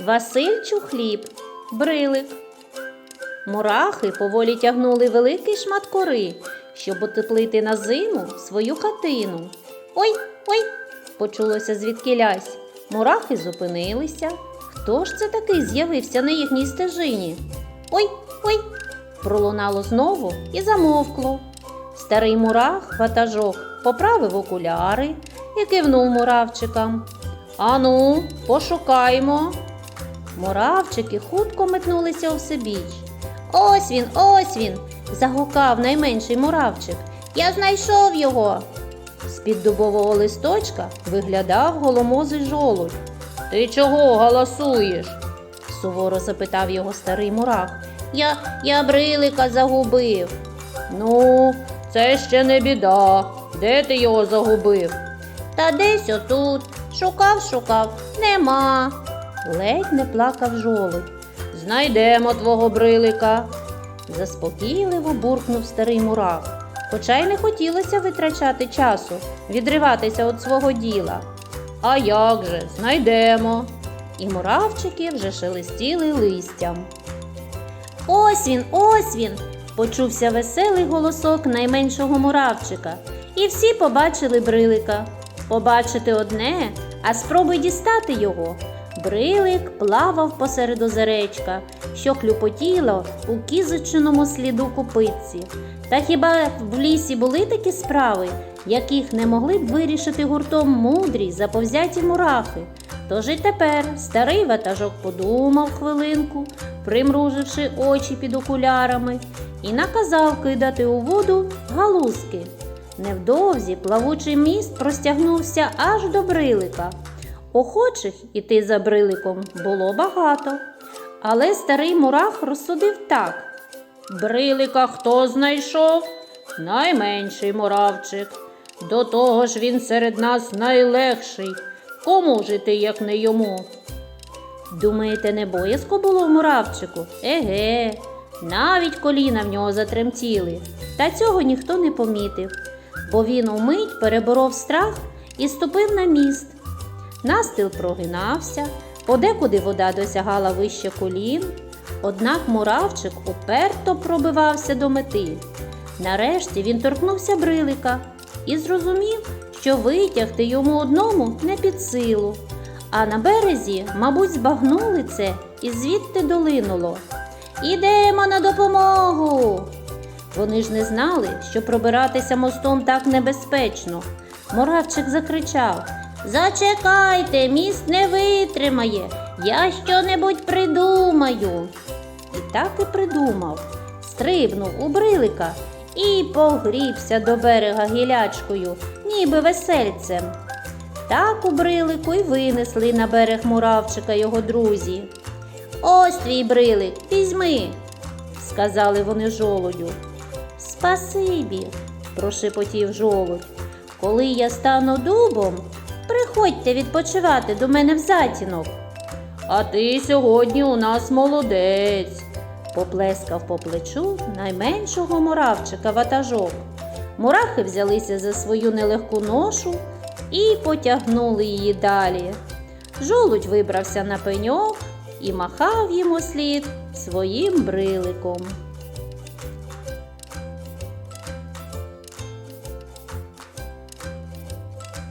Васильчу хліб, брилик. Мурахи поволі тягнули великий шмат кори, щоб утеплити на зиму свою хатину. Ой, ой, почулося звідкілясь. Мурахи зупинилися. Хто ж це такий з'явився на їхній стежині? Ой, ой, пролунало знову і замовкло. Старий мурах, ватажок, поправив окуляри і кивнув муравчикам. Ану, пошукаймо. Муравчики хутко метнулися у Сибіч. Ось він, ось він. загукав найменший муравчик. Я знайшов його. З-під дубового листочка виглядав голомозий жолудь. Ти чого галасуєш? суворо запитав його старий мурах. Я, я брилика загубив. Ну, це ще не біда. Де ти його загубив? Та десь отут. Шукав, шукав, нема. Ледь не плакав жолудь. Знайдемо твого брилика. Заспокійливо буркнув старий мурах, хоча й не хотілося витрачати часу, відриватися від свого діла. А як же, знайдемо. І муравчики вже шелестіли листям. Ось він, ось він. почувся веселий голосок найменшого муравчика, і всі побачили брилика. Побачити одне, а спробуй дістати його. Брилик плавав посеред озеречка, що клюпотіло у кізочиному сліду купиці. Та хіба в лісі були такі справи, яких не могли б вирішити гуртом мудрі заповзяті мурахи? Тож і тепер старий ватажок подумав хвилинку, примруживши очі під окулярами, і наказав кидати у воду галузки. Невдовзі плавучий міст простягнувся аж до брилика. Охочих іти за бриликом було багато, але старий мурах розсудив так. Брилика хто знайшов? Найменший муравчик. До того ж він серед нас найлегший. Кому жити, як не йому? Думаєте, не боязко було в муравчику? Еге, навіть коліна в нього затремтіли. Та цього ніхто не помітив, бо він умить переборов страх і ступив на міст. Настил прогинався, подекуди вода досягала вище колін, однак муравчик уперто пробивався до мети. Нарешті він торкнувся брилика і зрозумів, що витягти йому одному не під силу. А на березі, мабуть, збагнули це і звідти долинуло. Ідемо на допомогу. Вони ж не знали, що пробиратися мостом так небезпечно. Муравчик закричав Зачекайте, міст не витримає, я щонебудь придумаю. І так і придумав. Стрибнув у брилика і погрібся до берега гілячкою, ніби весельцем. Так у брилику й винесли на берег муравчика його друзі. Ось твій брилик, візьми, сказали вони жолудю. Спасибі, прошепотів жолудь. Коли я стану дубом, приходьте відпочивати до мене в затінок. А ти сьогодні у нас молодець, поплескав по плечу найменшого муравчика ватажок. Мурахи взялися за свою нелегку ношу і потягнули її далі. Жолудь вибрався на пеньок і махав йому слід своїм бриликом.